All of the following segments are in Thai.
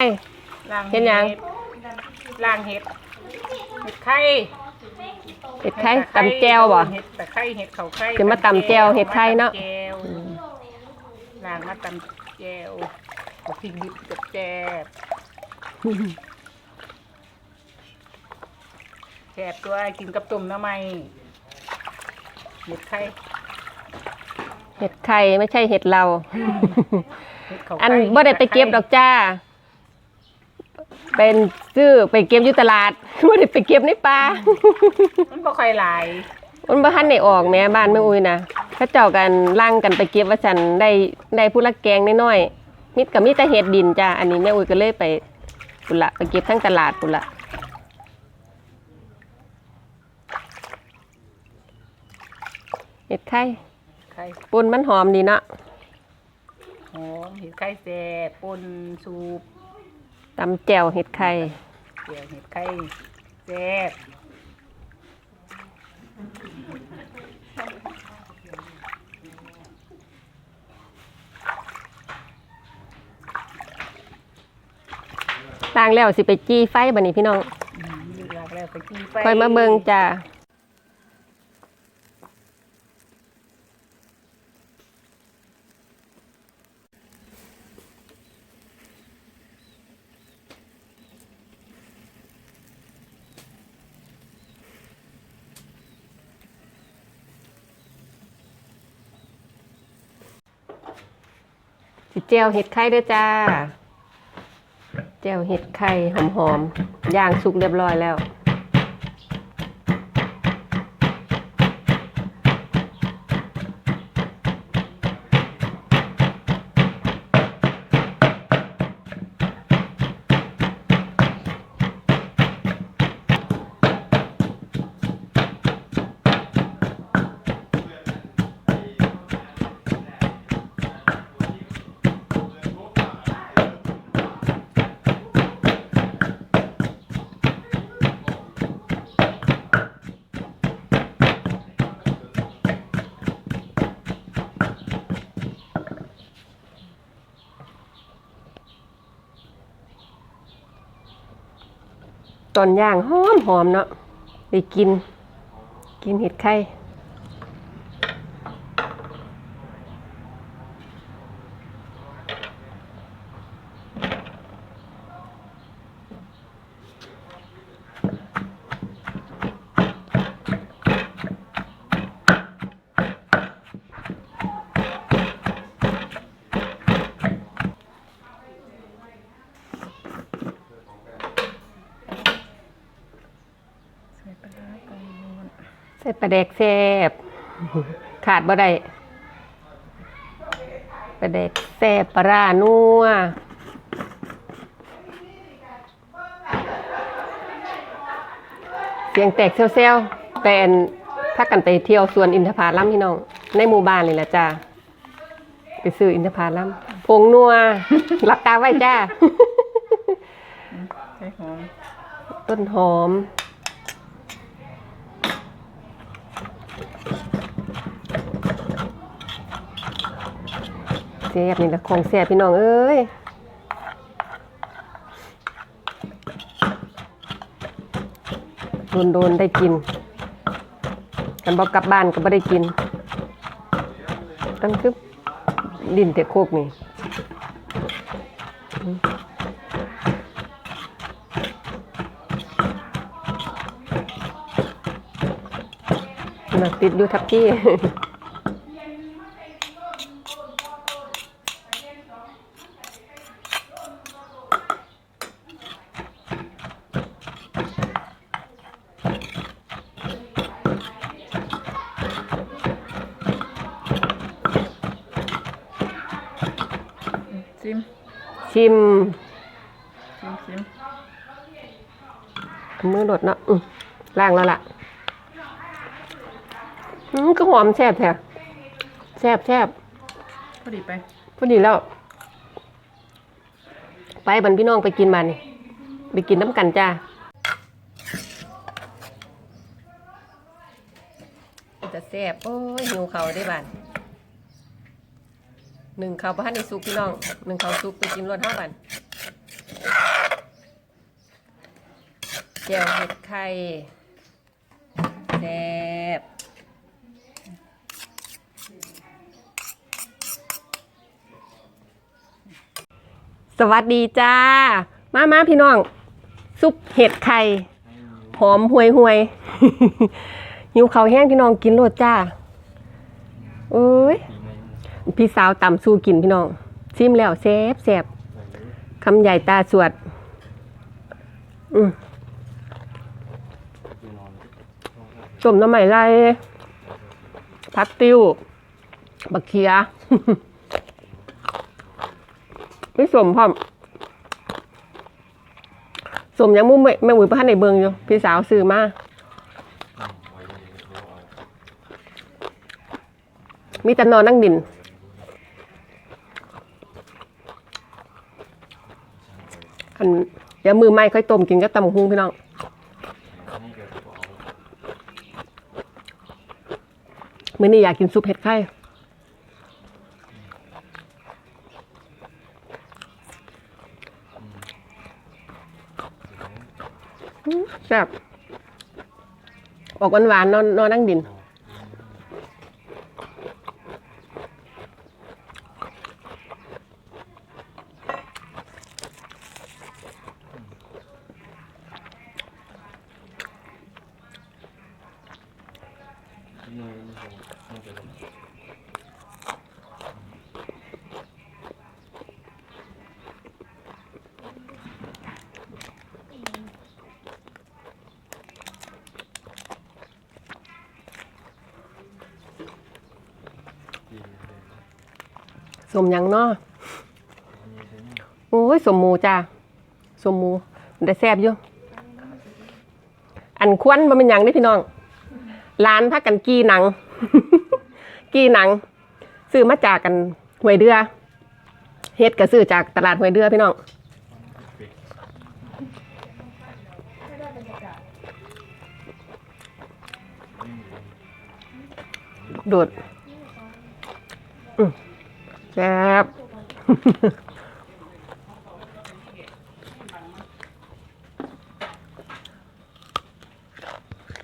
ล้างเฮ็ดหยังล้างเห็ดเห็ดไข่เห็ดไข่ตำแจ่วบ่เห็ดตะไคร้เห็ดเขาไข่จะมาตำแจ่วเห็ดไข่เนาะตำแจ่วล้างมาตำแจ่วกับพริกดิบกับแจ่บแซ่บตัวกินกับต้มหน้ำไม้เห็ดไข่เห็ดไข่ไม่ใช่เห็ดเราเห็ดเขาอันไข่บ่ได้ไปเก็บดอกจ้า เป็นซื้อไปเก็บอยู่ตลาดบ่ได้ไปเก็บในป่ามันบ่ค่อยหลายมันบ่ทันได้ออกแม่บ้านแม่อุ้ยนะเขาเจ้ากันล่างกันไปเก็บว่าฉันได้ได้ผู้ละแกงน้อยๆมิดกับมีแต่เห็ดดินจ้าอันนี้แม่อุ้ยก็เลยไปปุนละไปเก็บทั้งตลาดปุนละเห็ดไข่ไข่ปุนมันหอมดีเนาะหอมเห็ดไข่แซ่บปนสูป ตำแจ่วเห็ดไข่เดี๋ยวเห็ดไข่แซ่บล้างแล้วสิไปจี้ไฟบัดนี้พี่น้อง อืมเลือกแล้วไปกินไปค่อยมาเบิ่งจ้า สิแจ่วเห็ดไข่เด้อจ้า เจ่วเห็ดไข่หอมๆย่างสุกเรียบร้อยแล้ว ตอนย่างหอมหอมเนาะได้กิน กินเห็ดไข่ใส่ปลาแดกแซ่บขาดบ่ได้ปลาแดกแซ่บปลาร้านัวเสียงแตกเซลๆแต่อันถ้ากันไปเที่ยวสวนอินทผลัมพี่น้อง ในหมู่บ้านเลยแหละจ้าไปซื้ออินทผลัมผงนัวหลับตาไว้จ้าไข่หอมต้นหอม แซ่บนี่แหละของแซ่บพี่น้องเอ้ยโดนโดนได้กิน กันบอกกลับบ้านก็ไม่ได้กิน ตั้งคือดินเตะโคกนี่มาติดอยู่ทับที่ ซิม ชิมซิมซิมมือหลดเนาะอืมล้างแล้วล่ะอืมก็หอมแซ่บแท้แซ่บแซ่บพอดีไปพอดีแล้ว ไปบันพี่น้องไปกินมานี่ไปกินน้ำกันจ้าจะแซ่บโอ้ยหิวเขาได้บ้าน หนึ่งเขาวบ้านในซุกพี่น้องหนึ่งเขาวซุกไปกินรวดเท่าบันเจียวเห็ดไข่แซ่บสวัสดีจ้า มามาพี่น้อง ซุปเห็ดไข่ หอมห่วยห่วยหิวเขาวแห้งพี่น้องกินโลดจ้าเอ้ย พี่สาวตำสู้กินพี่น้องชิมแล้วแซ่บแซ่บคำใหญ่ตาสวด อืมต้มน้ำใหม่ไรพักติ้วบักเคียไม่สมพร้อมสมยังมุ่งแม่หมุยประทันในเบิงอยู่ พี่สาวซื้อมามีแต่นอนนั่งดิน อันเดี๋ยวมือไม้ค่อยต้มกินก็ตำบักหุงพี่น้องมื้อนี้อยากกินซุปเห็ดไข่แซ่บออกหวานๆนอนนอนนั่งดิน สมยังเนาะโอ้ยสมหมูจ้าสมหมูได้แซ่บอยู่ อันควันมันเป็นยังนี่พี่น้อง ร้านพักกันกีหนัง กีหนัง ซื้อมาจากกันหวยเดือเฮ็ดก็ซื้อจากตลาดหวยเดือพี่น้องโดดอืมแซ่บ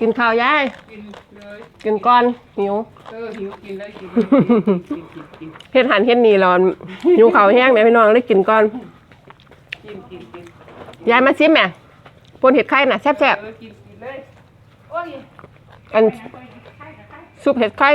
กินข้าวยาย กินเลยกินก่อนหิว เออหิวกินเลยกินเลยกินกินกินเฮ็ดหันเฮ็ดนี่ร้อนหิวข้าวแห้งแม่พี่น้องได้กินก่อน กินกินกินยายมาซิมแม่ปนเห็ดไข่น่ะแซ่บเออกินกินเลยโอ้ยๆอันซุปเห็ดไข่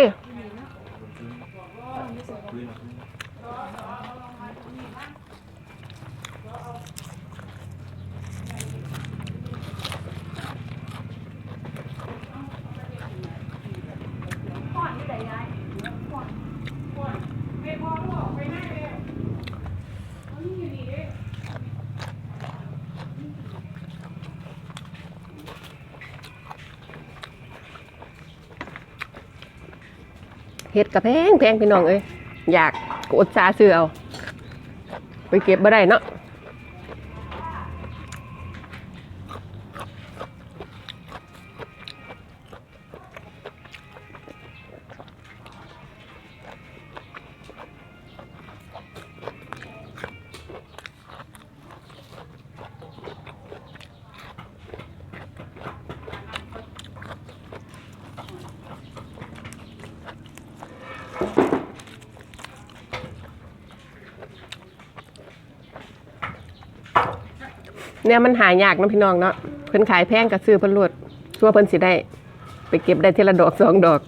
เห็ดกระแพงแพงพี่น้องเอ้ยอยากอดสาซื้อเอา ไปเก็บบ่ได้เนาะ เนี่ยมันหายากเนาะพี่น้องเนาะเพิ่นขายแพงก็ซื้อเพิ่นรวดชั่วเพิ่นสิได้ ไปเก็บได้ทีละดอกสองดอก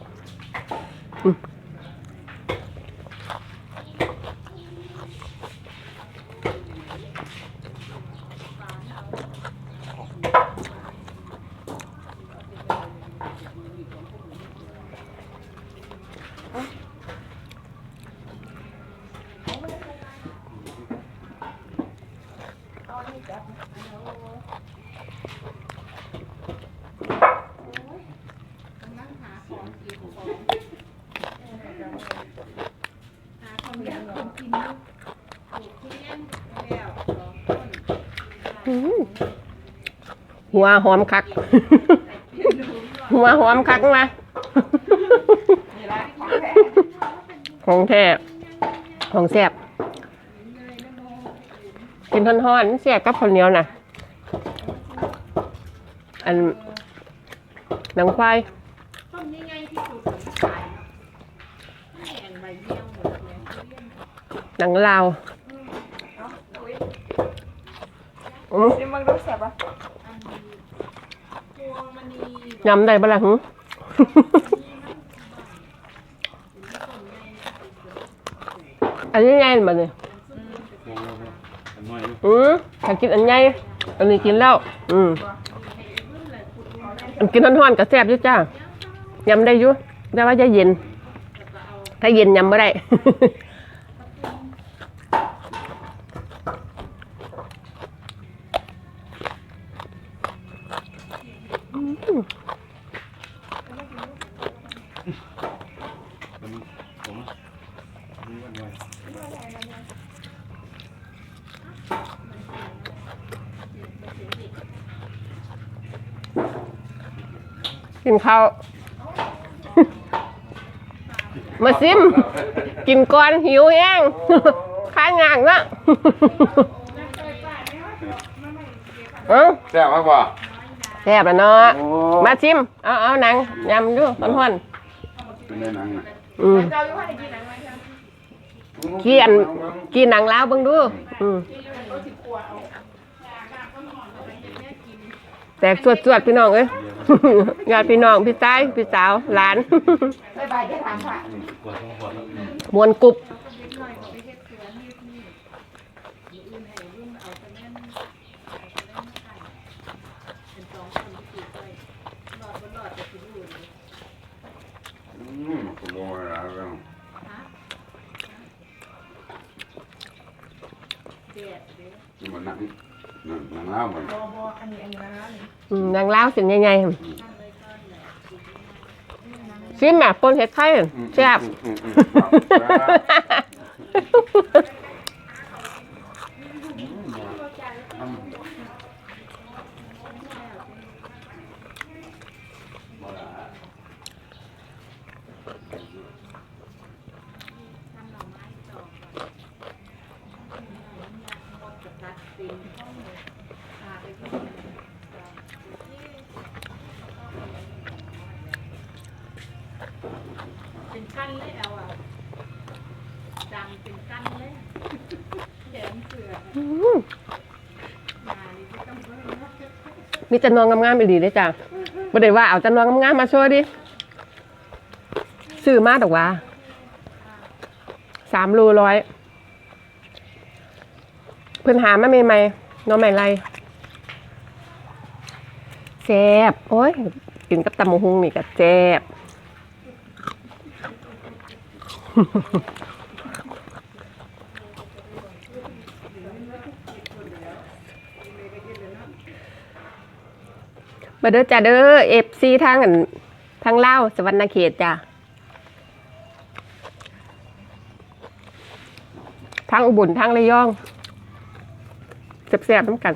อืมอืมหัวหอมคัก หัวหอมคักมา ของแท้ของแซ่บกินทอนๆแซ่บกับข้าวเหนียวน่ะ อันหนังควาย ต้นนี้ไงที่สุดของขายเนาะแห้งใบเยี่ยวหมดเลยทุเรียนหนังลาวเนาะอุ้ยอื้อเดี๋ยวมึงรู้แสบปะอันนี้พวงมณียำได้ปะล่ะหึอันนี้ไงมันเนี่ยอันน้อยอืมถ้ากินอันใหญ่อันนี้กินแล้ว อืมอันกินร้อนๆก็แซ่บอยู่จ้ายำได้อยู่แต่ว่าจะเย็น ถ้าเย็นยำไม่ได้กินข้าว มาซิม กินก่อนหิวแห้งข้างงางละเอ้าแซ่บมากกว่าแซ่บแล้วเนาะโอ้มาชิม เอาเอาหนังยำดูตอนห้อนเป็นในหนังน่ะๆอืมเจ้าอยู่ว่าได้กินหนังไหมคะเกียนกินหนังลาวเบิ่งดู อืมแตกสวดๆพี่น้องเอ้ย ญาติพี่น้องพี่ชายพี่สาวหลานบายบายจะถามค่ะขวดสองขวดแล้วอืมมวนกรุบ นังหนังแล้วมันบอบออันนี้อันนี้นะนี่อืมหนังลาวสินใหญ่ๆซิมแม่ปนเห็ดไข่แซ่บ อืมอืมอืมครับอืมบ่ล่ะ เป็น กั้นเลยเอาอะดำเป็นกั้นเลยแขนเสืออืมมานี่ไม่ต้องเพิ่มนะมีแต่นองงามๆอีหลีเลยจ้ะบ่ได้ว่าเอาแต่นองงามๆมาโชว์ดิซื้อมาดอกว่าสามโลร้อยเพิ่นหามาใหม่ๆน้องใหม่ไรแซ่บโอ้ยกินกับตำมะฮุงนี่ก็แซ่บ มาเด้อจ้าเด้อเอฟซีทางทางเลาสวรรณเขตจ้าทางอุบลทางระยองแซ่บๆน้ำกัน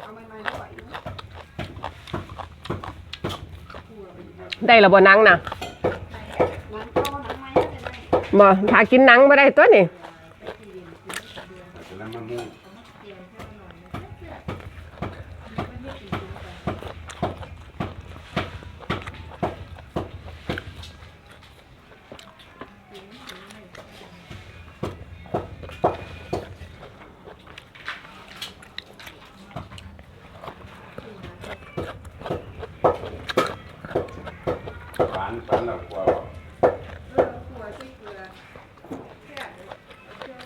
เอาใหม่ๆไม่ไหวอยู่ ได้และบ่หนังนะหนังเข้าหนังไหมจะได้บ่ถ้ากินหนังบ่ได้ตัวนี่ารสารหลักกว่าเออหัวที่เกือแเดี๋อาเชือก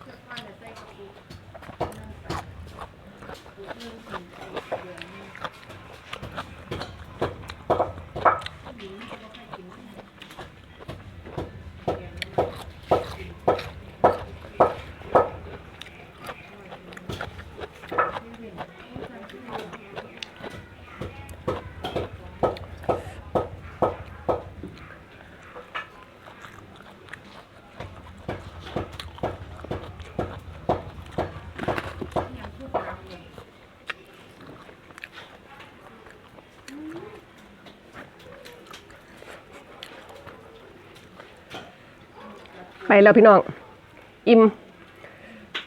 เชือกพันนในไปกบุก Thank you. ไปแล้วพี่น้อง อิ่ม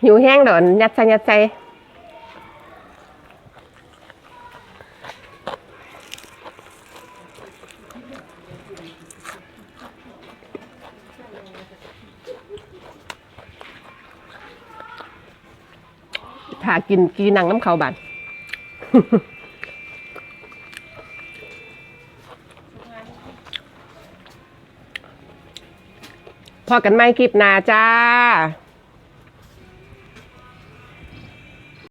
หิวแห้งเดี๋ยวยัดใส่ยัดใส่ถ้ากินกีนังน้ำเขาบาน พอกันไหมคลิปหน้าจ้า